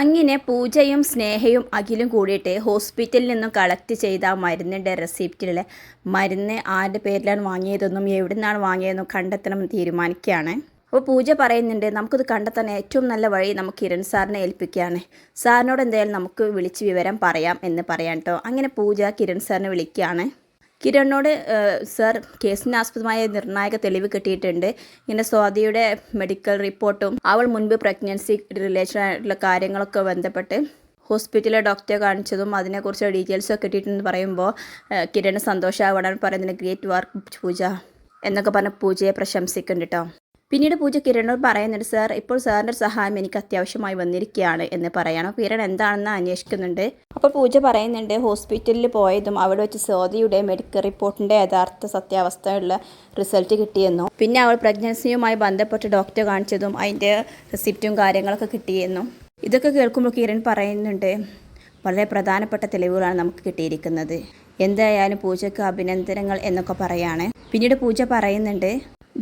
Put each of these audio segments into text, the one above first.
അങ്ങനെ പൂജയും സ്നേഹയും അഖിലും കൂടിയിട്ട് ഹോസ്പിറ്റലിൽ നിന്നും കളക്ട് ചെയ്ത മരുന്നിന്റെ റെസിപ്റ്റിലെ മരുന്ന് ആരുടെ പേരിലാണ് വാങ്ങിയതെന്നും എവിടെ നിന്നാണ് വാങ്ങിയതെന്നും കണ്ടെത്തണമെന്ന് തീരുമാനിക്കുകയാണ്. അപ്പോൾ പൂജ പറയുന്നുണ്ട് നമുക്കിത് കണ്ടെത്താൻ ഏറ്റവും നല്ല വഴി നമുക്ക് കിരൺ സാറിനെ ഏൽപ്പിക്കുകയാണ്. സാറിനോട് എന്തായാലും നമുക്ക് വിളിച്ച് വിവരം പറയാം എന്ന് പറയാം കേട്ടോ അങ്ങനെ പൂജ കിരൺ സാറിനെ വിളിക്കുകയാണ്. കിരണിനോട് സർ കേസിന് ആസ്പദമായ നിർണായക തെളിവ് കിട്ടിയിട്ടുണ്ട്. ഇങ്ങനെ സ്വാതിയുടെ മെഡിക്കൽ റിപ്പോർട്ടും അവൾ മുൻപ് പ്രഗ്നൻസി റിലേഷൻ ആയിട്ടുള്ള കാര്യങ്ങളൊക്കെ ബന്ധപ്പെട്ട് ഹോസ്പിറ്റലിലെ ഡോക്ടറെ കാണിച്ചതും അതിനെക്കുറിച്ച് ഡീറ്റെയിൽസ് ഒക്കെ കിട്ടിയിട്ടുണ്ടെന്ന് പറയുമ്പോൾ കിരണ് സന്തോഷമാവണം പറയുന്നതിന് ഗ്രേറ്റ് വർക്ക് പൂജ എന്നൊക്കെ പറഞ്ഞ് പൂജയെ പ്രശംസിക്കുന്നുണ്ട് കേട്ടോ പിന്നീട് പൂജ കിരണോട് പറയുന്നുണ്ട് സാർ ഇപ്പോൾ സാറിന്റെ സഹായം എനിക്ക് അത്യാവശ്യമായി വന്നിരിക്കുകയാണ് എന്ന് പറയണം. കിരൺ എന്താണെന്ന് അന്വേഷിക്കുന്നുണ്ട്. അപ്പോൾ പൂജ പറയുന്നുണ്ട് ഹോസ്പിറ്റലിൽ പോയതും അവിടെ വെച്ച് സ്വാതിയുടെ മെഡിക്കൽ റിപ്പോർട്ടിന്റെ യഥാർത്ഥ സത്യാവസ്ഥയുള്ള റിസൾട്ട് കിട്ടിയെന്നും. പിന്നെ അവൾ പ്രഗ്നൻസിയുമായി ബന്ധപ്പെട്ട് ഡോക്ടറെ കാണിച്ചതും അതിന്റെ റെസിപ്റ്റും കാര്യങ്ങളൊക്കെ കിട്ടിയെന്നും. ഇതൊക്കെ കേൾക്കുമ്പോൾ കിരൺ പറയുന്നുണ്ട് വളരെ പ്രധാനപ്പെട്ട തെളിവുകളാണ് നമുക്ക് കിട്ടിയിരിക്കുന്നത്. എന്തായാലും പൂജയ്ക്ക് അഭിനന്ദനങ്ങൾ എന്നൊക്കെ പറയാണ്. പിന്നീട് പൂജ പറയുന്നുണ്ട്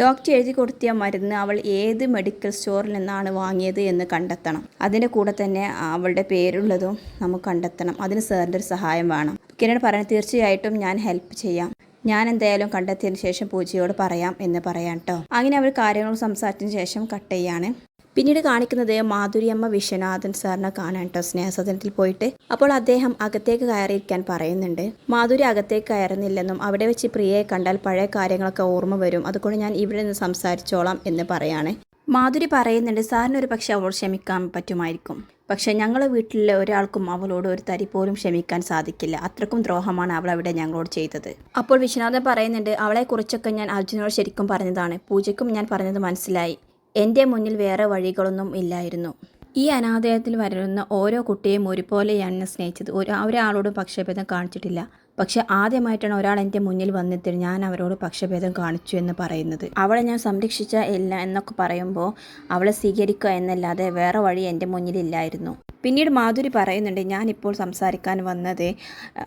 ഡോക്ടർ എഴുതി കൊടുത്തിയ മരുന്ന് അവൾ ഏത് മെഡിക്കൽ സ്റ്റോറിൽ നിന്നാണ് വാങ്ങിയത് എന്ന് കണ്ടെത്തണം. അതിന്റെ കൂടെ തന്നെ അവളുടെ പേരുള്ളതും നമുക്ക് കണ്ടെത്തണം. അതിന് സാറിന്റെ ഒരു സഹായം വേണം. കിരൺ പറയുന്നത് തീർച്ചയായിട്ടും ഞാൻ ഹെൽപ്പ് ചെയ്യാം. ഞാൻ എന്തായാലും കണ്ടെത്തിയതിന് ശേഷം പൂജയോട് പറയാം എന്ന് പറയാം കേട്ടോ അങ്ങനെ അവർ കാര്യങ്ങൾ സംസാരിച്ചതിന് ശേഷം കട്ട് ചെയ്യാണ്. പിന്നീട് കാണിക്കുന്നത് മാധുരിയമ്മ വിശ്വനാഥൻ സാറിനെ കാണാൻ കേട്ടോ സ്നേഹസദനത്തിൽ പോയിട്ട്. അപ്പോൾ അദ്ദേഹം അകത്തേക്ക് കയറിയിരിക്കാൻ പറയുന്നുണ്ട്. മാധുരി അകത്തേക്ക് കയറുന്നില്ലെന്നും അവിടെ വെച്ച് പ്രിയയെ കണ്ടാൽ പഴയ കാര്യങ്ങളൊക്കെ ഓർമ്മ വരും. അതുകൊണ്ട് ഞാൻ ഇവിടെ നിന്ന് സംസാരിച്ചോളാം എന്ന് പറയാണ്. മാധുരി പറയുന്നുണ്ട് സാറിന് പക്ഷെ അവൾ ക്ഷമിക്കാൻ പറ്റുമായിരിക്കും. പക്ഷേ ഞങ്ങളെ വീട്ടിലെ ഒരാൾക്കും അവളോട് ഒരു തരി പോലും ക്ഷമിക്കാൻ സാധിക്കില്ല. അത്രക്കും ദ്രോഹമാണ് അവൾ അവിടെ ഞങ്ങളോട് ചെയ്തത്. അപ്പോൾ വിശ്വനാഥൻ പറയുന്നുണ്ട് അവളെക്കുറിച്ചൊക്കെ ഞാൻ അർജുനോട് ശരിക്കും പറഞ്ഞതാണ്. പൂജയ്ക്കും ഞാൻ പറഞ്ഞത് മനസ്സിലായി. എന്റെ മുന്നിൽ വേറെ വഴികളൊന്നും ഇല്ലായിരുന്നു. ഈ അനാഥയത്തിൽ വരുന്ന ഓരോ കുട്ടിയെയും ഒരുപോലെയാണ് സ്നേഹിച്ചത്. ഒരു ഒരാളോടും പക്ഷഭേദം കാണിച്ചിട്ടില്ല. പക്ഷെ ആദ്യമായിട്ടാണ് ഒരാൾ എന്റെ മുന്നിൽ വന്നിട്ട് ഞാൻ അവരോട് പക്ഷഭേദം കാണിച്ചു എന്ന് പറയുന്നത്. അവളെ ഞാൻ സംരക്ഷിച്ച ഇല്ല എന്നൊക്കെ പറയുമ്പോൾ അവളെ സ്വീകരിക്കുക എന്നല്ലാതെ വേറെ വഴി എന്റെ മുന്നിലില്ലായിരുന്നു പിന്നീട് മാധുരി പറയുന്നുണ്ട് ഞാനിപ്പോൾ സംസാരിക്കാൻ വന്നത്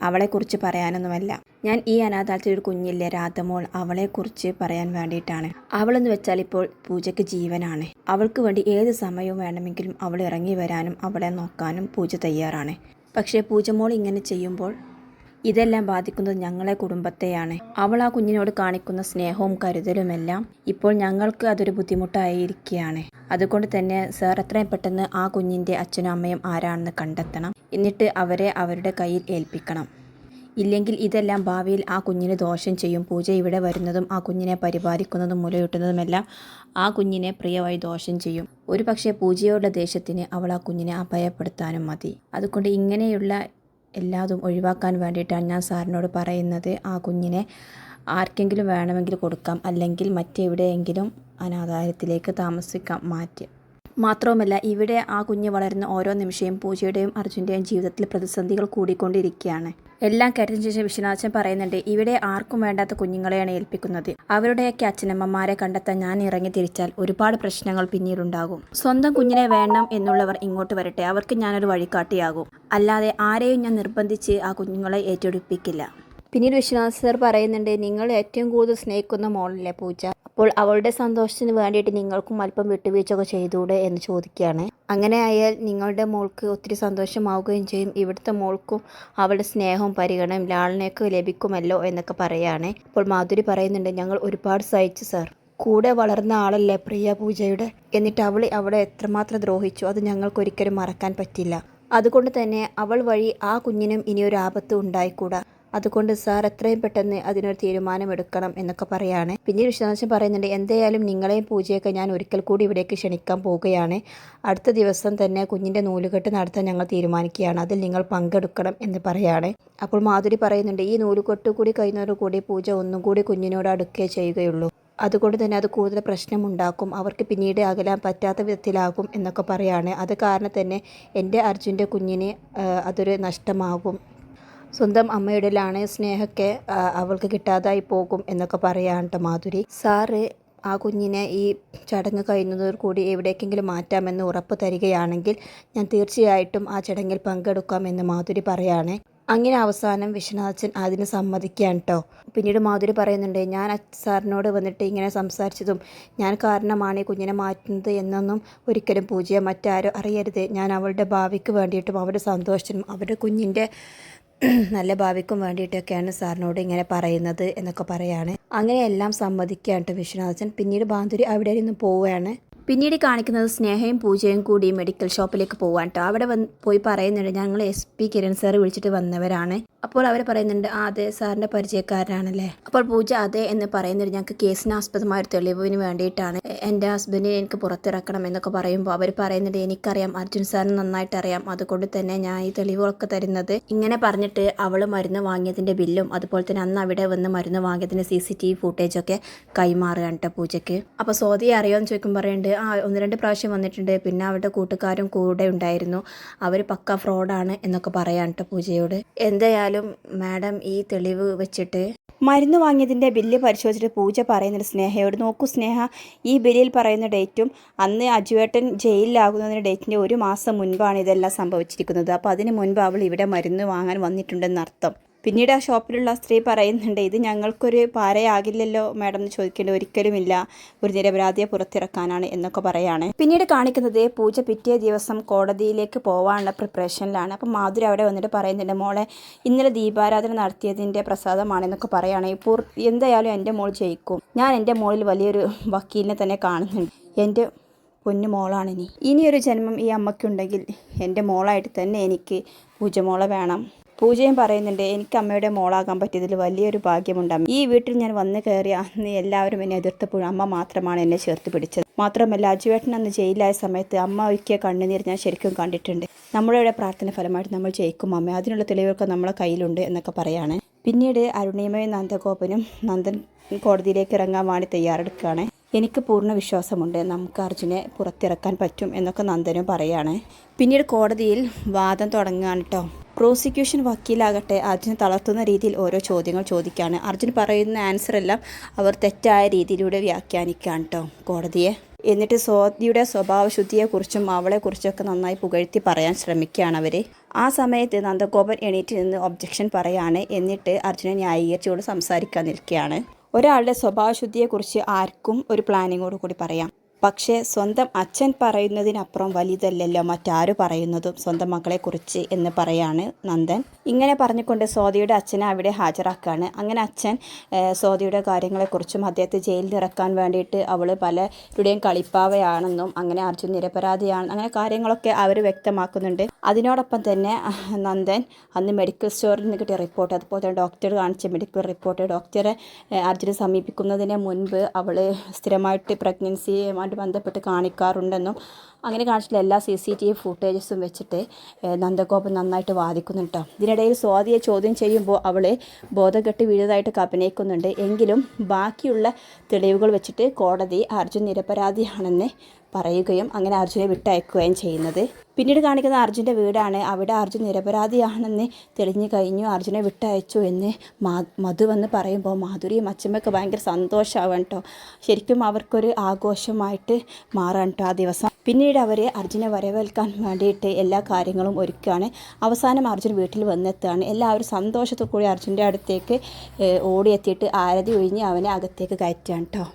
അവളെക്കുറിച്ച് പറയാനൊന്നുമല്ല. ഞാൻ ഈ അനാഥാലത്തിൽ ഒരു കുഞ്ഞില്ലേ രാധമോൾ അവളെക്കുറിച്ച് പറയാൻ വേണ്ടിയിട്ടാണ്. അവളെന്ന് വെച്ചാൽ ഇപ്പോൾ പൂജയ്ക്ക് ജീവനാണ്. അവൾക്ക് വേണ്ടി ഏത് സമയവും വേണമെങ്കിലും അവൾ ഇറങ്ങി വരാനും അവളെ നോക്കാനും പൂജ തയ്യാറാണ്. പക്ഷേ പൂജമോൾ ഇങ്ങനെ ചെയ്യുമ്പോൾ ഇതെല്ലാം ബാധിക്കുന്നത് ഞങ്ങളെ കുടുംബത്തെയാണ്. അവൾ ആ കുഞ്ഞിനോട് കാണിക്കുന്ന സ്നേഹവും കരുതലുമെല്ലാം ഇപ്പോൾ ഞങ്ങൾക്ക് അതൊരു ബുദ്ധിമുട്ടായിരിക്കുകയാണ്. അതുകൊണ്ട് തന്നെ സാർ എത്രയും പെട്ടെന്ന് ആ കുഞ്ഞിന്റെ അച്ഛനും അമ്മയും ആരാണെന്ന് കണ്ടെത്തണം. എന്നിട്ട് അവരെ അവരുടെ കയ്യിൽ ഏൽപ്പിക്കണം. ഇല്ലെങ്കിൽ ഇതെല്ലാം ഭാവിയിൽ ആ കുഞ്ഞിന് ദോഷം ചെയ്യും. പൂജ ഇവിടെ വരുന്നതും ആ കുഞ്ഞിനെ പരിപാലിക്കുന്നതും മുലയൂട്ടുന്നതുമെല്ലാം ആ കുഞ്ഞിനെ പ്രിയമായി ദോഷം ചെയ്യും. ഒരു പക്ഷേ പൂജയോടുള്ള ദേഷ്യത്തിന് അവൾ ആ കുഞ്ഞിനെ അഭയപ്പെടുത്താനും മതി. അതുകൊണ്ട് ഇങ്ങനെയുള്ള എല്ലാതും ഒഴിവാക്കാൻ വേണ്ടിയിട്ടാണ് ഞാൻ സാറിനോട് പറയുന്നത്. ആ കുഞ്ഞിനെ ആർക്കെങ്കിലും വേണമെങ്കിൽ കൊടുക്കാം. അല്ലെങ്കിൽ മറ്റെവിടെയെങ്കിലും അനാഥാലയത്തിലേക്ക് താമസിക്കാം. മാറ്റി മാത്രവുമല്ല ഇവിടെ ആ കുഞ്ഞ് വളരുന്ന ഓരോ നിമിഷവും പൂജയുടെയും അർജുന്റെയും ജീവിതത്തിൽ പ്രതിസന്ധികൾ കൂടിക്കൊണ്ടിരിക്കുകയാണ്. എല്ലാം കേട്ടതിനു ശേഷം വിശ്വനാഥൻ പറയുന്നുണ്ട് ഇവിടെ ആർക്കും വേണ്ടാത്ത കുഞ്ഞുങ്ങളെയാണ് ഏൽപ്പിക്കുന്നത്. അവരുടെയൊക്കെ അച്ഛനമ്മമാരെ കണ്ടെത്താൻ ഞാൻ ഇറങ്ങി തിരിച്ചാൽ ഒരുപാട് പ്രശ്നങ്ങൾ പിന്നീടുണ്ടാകും. സ്വന്തം കുഞ്ഞിനെ വേണം എന്നുള്ളവർ ഇങ്ങോട്ട് വരട്ടെ. അവർക്ക് ഞാനൊരു വഴികാട്ടിയാകും. അല്ലാതെ ആരെയും ഞാൻ നിർബന്ധിച്ച് ആ കുഞ്ഞുങ്ങളെ ഏറ്റെടുപ്പിക്കില്ല. പിന്നീട് വിശ്വനാഥ് സർ പറയുന്നുണ്ട് നിങ്ങൾ ഏറ്റവും കൂടുതൽ സ്നേഹിക്കുന്ന മോളല്ലേ പൂജ? അപ്പോൾ അവളുടെ സന്തോഷത്തിന് വേണ്ടിയിട്ട് നിങ്ങൾക്കും അല്പം വിട്ടുവീഴ്ചയൊക്കെ ചെയ്തുകൂടെ എന്ന് ചോദിക്കുകയാണ്. അങ്ങനെ ആയാൽ നിങ്ങളുടെ മോൾക്ക് ഒത്തിരി സന്തോഷമാവുകയും ചെയ്യും. ഇവിടുത്തെ മോൾക്കും അവളുടെ സ്നേഹവും പരിഗണനയും ലാളിനെയൊക്കെ ലഭിക്കുമല്ലോ എന്നൊക്കെ പറയുകയാണ് അപ്പോൾ മാധുരി പറയുന്നുണ്ട് ഞങ്ങൾ ഒരുപാട് സഹിച്ചു സാർ. കൂടെ വളർന്ന ആളല്ലേ പ്രിയ പൂജയുടെ? എന്നിട്ട് അവൾ അവിടെ എത്രമാത്രം ദ്രോഹിച്ചു? അത് ഞങ്ങൾക്കൊരിക്കലും മറക്കാൻ പറ്റില്ല. അതുകൊണ്ട് തന്നെ അവൾ വഴി ആ കുഞ്ഞിനും ഇനിയൊരു ആപത്ത് ഉണ്ടായിക്കൂടാ. അതുകൊണ്ട് സാർ എത്രയും പെട്ടെന്ന് അതിനൊരു തീരുമാനമെടുക്കണം എന്നൊക്കെ പറയാണ്. പിന്നീട് വിശദാംശം പറയുന്നുണ്ട് എന്തായാലും നിങ്ങളെയും പൂജയൊക്കെ ഞാൻ ഒരിക്കൽ കൂടി ഇവിടേക്ക് ക്ഷണിക്കാൻ പോവുകയാണ്. അടുത്ത ദിവസം തന്നെ കുഞ്ഞിന്റെ നൂലുകെട്ട് നടത്താൻ ഞങ്ങൾ തീരുമാനിക്കുകയാണ്. അതിൽ നിങ്ങൾ പങ്കെടുക്കണം എന്ന് പറയാണ്. അപ്പോൾ മാധുരി പറയുന്നുണ്ട് ഈ നൂലുകെട്ട് കൂടി കഴിയുന്നതോടുകൂടി പൂജ ഒന്നും കൂടി കുഞ്ഞിനോട് അടുക്കേ ചെയ്യുകയുള്ളൂ. അതുകൊണ്ട് തന്നെ അത് കൂടുതൽ പ്രശ്നമുണ്ടാക്കും. അവർക്ക് പിന്നീട് അകലാൻ പറ്റാത്ത വിധത്തിലാകും എന്നൊക്കെ പറയാണ്. അത് കാരണം തന്നെ എന്റെ അർജുന്റെ കുഞ്ഞിന് അതൊരു നഷ്ടമാകും. സ്വന്തം അമ്മയുടെ ലാണയ സ്നേഹമൊക്കെ അവൾക്ക് കിട്ടാതായി പോകും എന്നൊക്കെ പറയാൻ കേട്ടോ മാധുരി. സാറ് ആ കുഞ്ഞിനെ ഈ ചടങ്ങ് കഴിയുന്നതോടുകൂടി എവിടേക്കെങ്കിലും മാറ്റാമെന്ന് ഉറപ്പ് തരികയാണെങ്കിൽ ഞാൻ തീർച്ചയായിട്ടും ആ ചടങ്ങിൽ പങ്കെടുക്കാമെന്ന് മാധുരി പറയാണ്. അങ്ങനെ അവസാനം വിശ്വനാഥൻ അതിന് സമ്മതിക്കുകയാണ് കേട്ടോ പിന്നീട് മാധുരി പറയുന്നുണ്ട് ഞാൻ സാറിനോട് വന്നിട്ട് ഇങ്ങനെ സംസാരിച്ചതും ഞാൻ കാരണമാണ് ഈ കുഞ്ഞിനെ മാറ്റുന്നത് എന്നൊന്നും ഒരിക്കലും പൂജയോ മറ്റാരോ അറിയരുത്. ഞാൻ അവളുടെ ഭാവിക്ക് വേണ്ടിയിട്ടും അവരുടെ സന്തോഷത്തിനും അവരുടെ കുഞ്ഞിന്റെ നല്ല ഭാവിക്കും വേണ്ടിയിട്ടൊക്കെയാണ് സാറിനോട് ഇങ്ങനെ പറയുന്നത് എന്നൊക്കെ പറയാണ്. അങ്ങനെയെല്ലാം സമ്മതിക്കുകയാണ് കേട്ടോ വിശ്വനാഥൻ പിന്നീട് ബാന്ധുരി അവിടെ നിന്ന് പോവുകയാണ്. പിന്നീട് കാണിക്കുന്നത് സ്നേഹയും പൂജയും കൂടി മെഡിക്കൽ ഷോപ്പിലേക്ക് പോവാൻ കേട്ടോ അവിടെ വന്ന് പോയി പറയുന്നുണ്ട് ഞങ്ങൾ എസ് പി കിരൺ സാർ വിളിച്ചിട്ട് വന്നവരാണ്. അപ്പോൾ അവർ പറയുന്നുണ്ട് ആ അതെ സാറിന്റെ പരിചയക്കാരനാണല്ലേ? അപ്പോൾ പൂജ അതെ എന്ന് പറയുന്നുണ്ട്. ഞങ്ങൾക്ക് കേസിന് ആസ്പദമായ ഒരു തെളിവിന് വേണ്ടിയിട്ടാണ് എന്റെ ഹസ്ബൻഡിനെ എനിക്ക് പുറത്തിറക്കണം എന്നൊക്കെ പറയുമ്പോൾ അവർ പറയുന്നുണ്ട് എനിക്കറിയാം അർജുൻ സാറിന് നന്നായിട്ട് അറിയാം അതുകൊണ്ട് തന്നെ ഞാൻ ഈ തെളിവുകളൊക്കെ തരുന്നത്. ഇങ്ങനെ പറഞ്ഞിട്ട് അവൾ മരുന്ന് വാങ്ങിയതിന്റെ ബില്ലും അതുപോലെ തന്നെ അന്ന് അവിടെ വന്ന് മരുന്ന് വാങ്ങിയതിന്റെ സി സി ടി വി ഫുട്ടേജൊക്കെ കൈമാറുകയാണ് കേട്ടോ പൂജയ്ക്ക് അപ്പോൾ സ്വാതി അറിയാമെന്ന് ചോദിക്കുമ്പോൾ പറയുന്നുണ്ട് ആ ഒന്ന് രണ്ട് പ്രാവശ്യം വന്നിട്ടുണ്ട്. പിന്നെ അവരുടെ കൂട്ടുകാരും കൂടെ ഉണ്ടായിരുന്നു. അവർ പക്ക ഫ്രോഡാണ് എന്നൊക്കെ പറയാൻ കേട്ടോ പൂജയോട്. എന്തായാലും മാഡം ഈ തെളിവ് വെച്ചിട്ട് മരുന്ന് വാങ്ങിയതിന്റെ ബില്ല് പരിശോധിച്ചിട്ട് പൂജ പറയുന്നുണ്ട് സ്നേഹയോട് നോക്കൂ സ്നേഹ. ഈ ബില്ലിൽ പറയുന്ന ഡേറ്റും അന്ന് അജുവേട്ടൻ ജയിലിലാകുന്നതിന്റെ ഡേറ്റിന്റെ ഒരു മാസം മുൻപാണ് ഇതെല്ലാം സംഭവിച്ചിരിക്കുന്നത്. അപ്പോൾ അതിന് മുൻപ് അവൾ ഇവിടെ മരുന്ന് വാങ്ങാൻ വന്നിട്ടുണ്ടെന്നർത്ഥം. പിന്നീട് ആ ഷോപ്പിലുള്ള സ്ത്രീ പറയുന്നുണ്ട് ഇത് ഞങ്ങൾക്കൊരു പാരയാകില്ലല്ലോ മാഡം എന്ന് ചോദിക്കേണ്ട ഒരിക്കലുമില്ല. ഒരു നിരപരാധിയെ പുറത്തിറക്കാനാണ് എന്നൊക്കെ പറയാണ്. പിന്നീട് കാണിക്കുന്നത് പൂജ പിറ്റേ ദിവസം കോടതിയിലേക്ക് പോകാനുള്ള പ്രിപ്പറേഷനിലാണ് അപ്പം മാധുരി അവിടെ വന്നിട്ട് പറയുന്നുണ്ട് മോളെ ഇന്നലെ ദീപാരാധന നടത്തിയതിന്റെ പ്രസാദമാണെന്നൊക്കെ പറയുകയാണ് ഇപ്പോൾ എന്തായാലും എന്റെ മോൾ ജയിക്കും. ഞാൻ എന്റെ മോളിൽ വലിയൊരു വക്കീലിനെ തന്നെ കാണുന്നുണ്ട്. എന്റെ പൊന്നു മോളാണ് ഇനി ഇനിയൊരു ജന്മം ഈ അമ്മയ്ക്കുണ്ടെങ്കിൽ എന്റെ മോളായിട്ട് തന്നെ എനിക്ക് പൂജമോളെ വേണം. പൂജയും പറയുന്നുണ്ട് എനിക്ക് അമ്മയുടെ മോളാകാൻ പറ്റിയതിൽ വലിയൊരു ഭാഗ്യമുണ്ട് ഈ വീട്ടിൽ ഞാൻ വന്നു കയറി അന്ന് എല്ലാവരും എന്നെ എതിർത്തപ്പോഴും അമ്മ മാത്രമാണ് എന്നെ ചേർത്ത് പിടിച്ചത്. മാത്രമല്ല അജുവേട്ടൻ അന്ന് ജയിലായ സമയത്ത് അമ്മ ഒരിക്കൽ കണ്ണുനീർ ഞാൻ ശരിക്കും കണ്ടിട്ടുണ്ട്. നമ്മളുടെ പ്രാർത്ഥന ഫലമായിട്ട് നമ്മൾ ജയിക്കും അമ്മ. അതിനുള്ള തെളിവൊക്കെ നമ്മളെ കയ്യിലുണ്ട് എന്നൊക്കെ പറയാണ്. പിന്നീട് അരുണിമയും നന്ദഗോപനും നന്ദൻ കോടതിയിലേക്ക് ഇറങ്ങാൻ വേണ്ടി തയ്യാറെടുക്കുകയാണ്. എനിക്ക് പൂർണ വിശ്വാസമുണ്ട്. നമുക്ക് അർജുനെ പുറത്തിറക്കാൻ പറ്റും എന്നൊക്കെ നന്ദനും പറയാണ്. പിന്നീട് കോടതിയിൽ വാദം തുടങ്ങുകയാണ് കേട്ടോ. പ്രോസിക്യൂഷൻ വക്കീലാകട്ടെ അർജുന് തളർത്തുന്ന രീതിയിൽ ഓരോ ചോദ്യങ്ങൾ ചോദിക്കുകയാണ് അർജുൻ പറയുന്ന ആൻസർ എല്ലാം അവർ തെറ്റായ രീതിയിലൂടെ വ്യാഖ്യാനിക്കുകയാണ് കേട്ടോ കോടതിയെ. എന്നിട്ട് സ്വാതിയുടെ സ്വഭാവശുദ്ധിയെക്കുറിച്ചും അവളെക്കുറിച്ചൊക്കെ നന്നായി പുകഴ്ത്തി പറയാൻ ശ്രമിക്കുകയാണ് അവർ ആ സമയത്ത് നന്ദഗോപൻ എണീറ്റ് നിന്ന് ഒബ്ജക്ഷൻ പറയാണ്. എന്നിട്ട് അർജുനെ ന്യായീകരിച്ചുകൊണ്ട് സംസാരിക്കാൻ നിൽക്കുകയാണ്. ഒരാളുടെ സ്വഭാവശുദ്ധിയെക്കുറിച്ച് ആർക്കും ഒരു പ്ലാനിങ്ങോട് കൂടി പറയാം. പക്ഷേ സ്വന്തം അച്ഛൻ പറയുന്നതിനപ്പുറം വലുതല്ലല്ലോ മറ്റാര് പറയുന്നതും സ്വന്തം മക്കളെക്കുറിച്ച് എന്ന് പറയാണ് നന്ദൻ. ഇങ്ങനെ പറഞ്ഞുകൊണ്ട് സ്വാതിയുടെ അച്ഛനെ അവിടെ ഹാജരാക്കുകയാണ് അങ്ങനെ അച്ഛൻ സ്വാതിയുടെ കാര്യങ്ങളെക്കുറിച്ചും അദ്ദേഹത്തെ ജയിലിൽ ഇറക്കാൻ വേണ്ടിയിട്ട് അവൾ പലരുടെയും കളിപ്പാവയാണെന്നും അങ്ങനെ അർജുൻ നിരപരാധിയാണ് അങ്ങനെ കാര്യങ്ങളൊക്കെ അവർ വ്യക്തമാക്കുന്നുണ്ട്. അതിനോടൊപ്പം തന്നെ നന്ദൻ അന്ന് മെഡിക്കൽ സ്റ്റോറിൽ നിന്ന് കിട്ടിയ റിപ്പോർട്ട് അതുപോലെ തന്നെ ഡോക്ടർ കാണിച്ച മെഡിക്കൽ റിപ്പോർട്ട് ഡോക്ടറെ അർജുനെ സമീപിക്കുന്നതിന് മുൻപ് അവൾ സ്ഥിരമായിട്ട് പ്രഗ്നൻസിയുമായിട്ട് ബന്ധപ്പെട്ട് കാണിക്കാറുണ്ടെന്നും അങ്ങനെ കാണിച്ചിട്ടുള്ള എല്ലാ സി സി ടി വി ഫുട്ടേജസും വെച്ചിട്ട് നന്ദഗോപൻ നന്നായിട്ട് വാദിക്കുന്നുണ്ട് കേട്ടോ ഇതിനിടയിൽ സ്വാതിയെ ചോദ്യം ചെയ്യുമ്പോൾ അവൾ ബോധക്കെട്ട് വീഴുന്നതായിട്ട് അഭിനയിക്കുന്നുണ്ട്. എങ്കിലും ബാക്കിയുള്ള തെളിവുകൾ വെച്ചിട്ട് കോടതി അർജുൻ നിരപരാധിയാണെന്ന് പറയുകയും അങ്ങനെ അർജുനെ വിട്ടയക്കുകയും ചെയ്യുന്നത്. പിന്നീട് കാണിക്കുന്ന അർജുന്റെ വീടാണ്. അവിടെ അർജുൻ നിരപരാധിയാണെന്ന് തെളിഞ്ഞു കഴിഞ്ഞു. അർജുനെ വിട്ടയച്ചു എന്ന് മാ മധു വന്ന് പറയുമ്പോൾ മാധുരിയും അച്ഛമ്മയൊക്കെ ഭയങ്കര സന്തോഷമാവാൻ കേട്ടോ ശരിക്കും അവർക്കൊരു ആഘോഷമായിട്ട് മാറാൻ കേട്ടോ ആ ദിവസം. പിന്നീട് അവർ അർജുനെ വരവേൽക്കാൻ വേണ്ടിയിട്ട് എല്ലാ കാര്യങ്ങളും ഒരുക്കുകയാണ്. അവസാനം അർജുൻ വീട്ടിൽ വന്നെത്തുകയാണ്. എല്ലാവരും സന്തോഷത്തോടു കൂടി അർജുന്റെ അടുത്തേക്ക് ഓടിയെത്തിയിട്ട് ആരതി ഒഴിഞ്ഞ് അവനെ അകത്തേക്ക് കയറ്റുകയാണ് കേട്ടോ